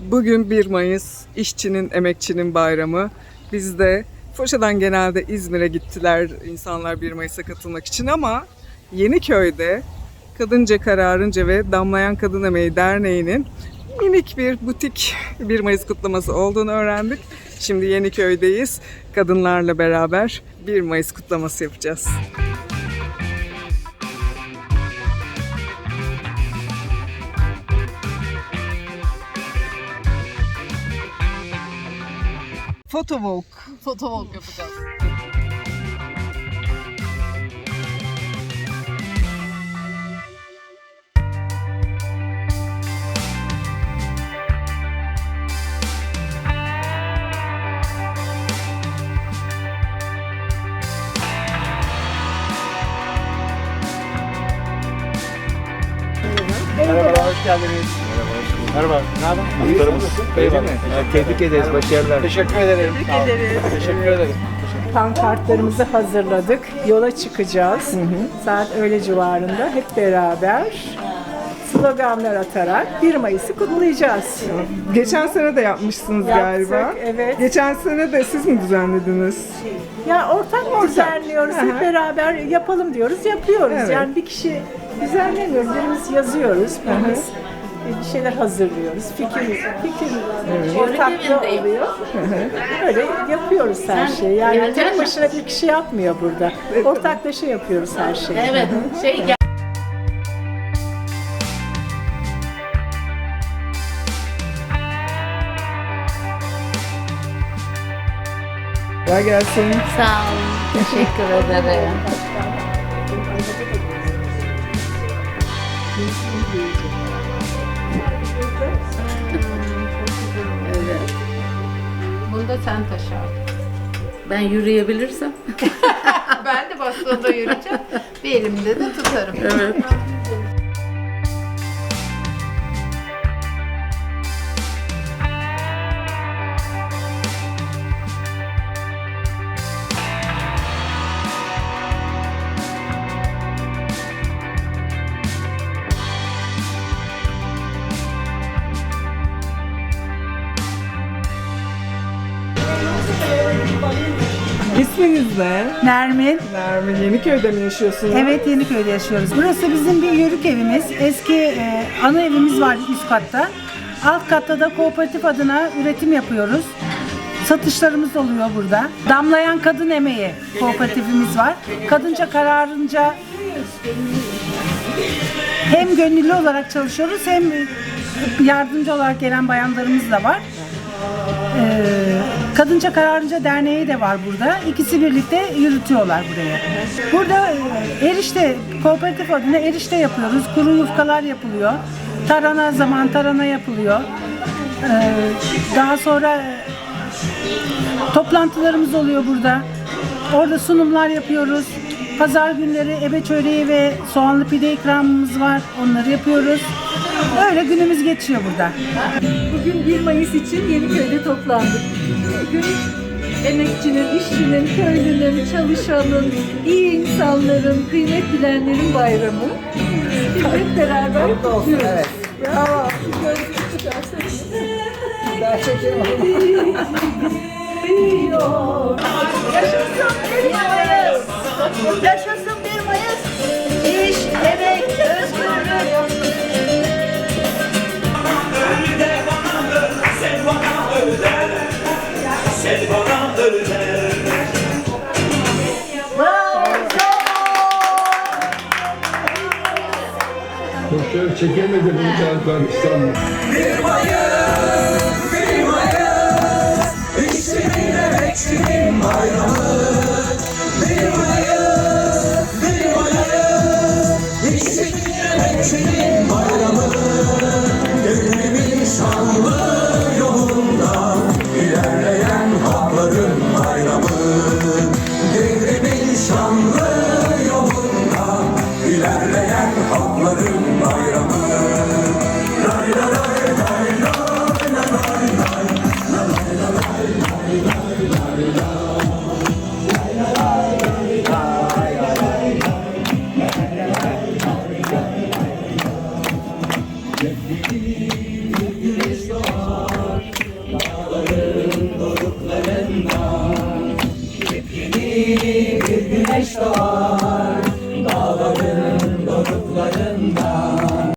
Bugün 1 Mayıs işçinin, emekçinin bayramı. Biz de Foşa'dan genelde İzmir'e gittiler insanlar 1 Mayıs'a katılmak için ama Yeniköy'de Kadınca Kararınca ve Damlayan Kadın Emeği Derneği'nin minik bir butik 1 Mayıs kutlaması olduğunu öğrendik. Şimdi Yeniköy'deyiz. Kadınlarla beraber 1 Mayıs kutlaması yapacağız. Photowalk. Fotovolk yapacağız. Merhaba, hoş geldiniz. Merhaba, ne haber? Muhtarımız. Eyvallah. Tebrik ederiz, başarılar. Teşekkür ederim. Tebrik ederiz. Teşekkür ederim. Pankartlarımızı hazırladık. Yola çıkacağız. Saat öğle civarında hep beraber sloganlar atarak 1 Mayıs'ı kutlayacağız. Geçen sene de yapmışsınız Yaptık, galiba. evet. Geçen sene de siz mi düzenlediniz? Ya ortak düzenliyoruz, hep beraber yapalım diyoruz, yapıyoruz. Evet. Yani bir kişi düzenlemiyoruz, birimiz yazıyoruz, birimiz bir şeyler hazırlıyoruz. Fikir, fikir ortaklığı oluyor. Öyle yapıyoruz her şeyi. Yani geleceksin tek başına bir kişi yapmıyor burada. Ortaklaşa yapıyoruz her şeyi. Evet. Şey gel. Kolay gelsin. Sağ olun. Teşekkür ederim. Evet. Bunu da sen taşı Ben yürüyebilirsem. Ben de bastonda yürüyeceğim. Bir elimde de tutarım. Evet. İsminiz ne? Nermin, Nermin. Yeniköy'de mi yaşıyorsunuz? Evet Yeniköy'de yaşıyoruz. Burası bizim bir yörük evimiz. Eski e, ana evimiz var üst katta. Alt katta da kooperatif adına üretim yapıyoruz. Satışlarımız oluyor burada. Damlayan Kadın Emeği kooperatifimiz var. Kadınca kararınca hem gönüllü olarak çalışıyoruz hem yardımcı olarak gelen bayanlarımız da var. Ee, Kadınca Kararınca Derneği de var burada. İkisi birlikte yürütüyorlar buraya. Burada e, erişte, kooperatif adına erişte yapıyoruz. Kuru yufkalar yapılıyor. Tarhana zaman tarhana yapılıyor. Ee, daha sonra e, toplantılarımız oluyor burada. Orada sunumlar yapıyoruz. Pazar günleri ebe çöreği ve soğanlı pide ikramımız var. Onları yapıyoruz. Öyle günümüz geçiyor burada. Bugün 1 Mayıs için Yeniköy'de toplandık. Bugün emekçinin, işçinin, köylünün, çalışanın, iyi insanların, kıymet bilenlerin bayramı. Biz hep beraber kutluyoruz. Bravo. Gözlüğü çıkarsanız. Yaşasın 1 Mayıs! Yaşasın Şöyle çekemedim uçaklar İstanbul. İlerleyen halkların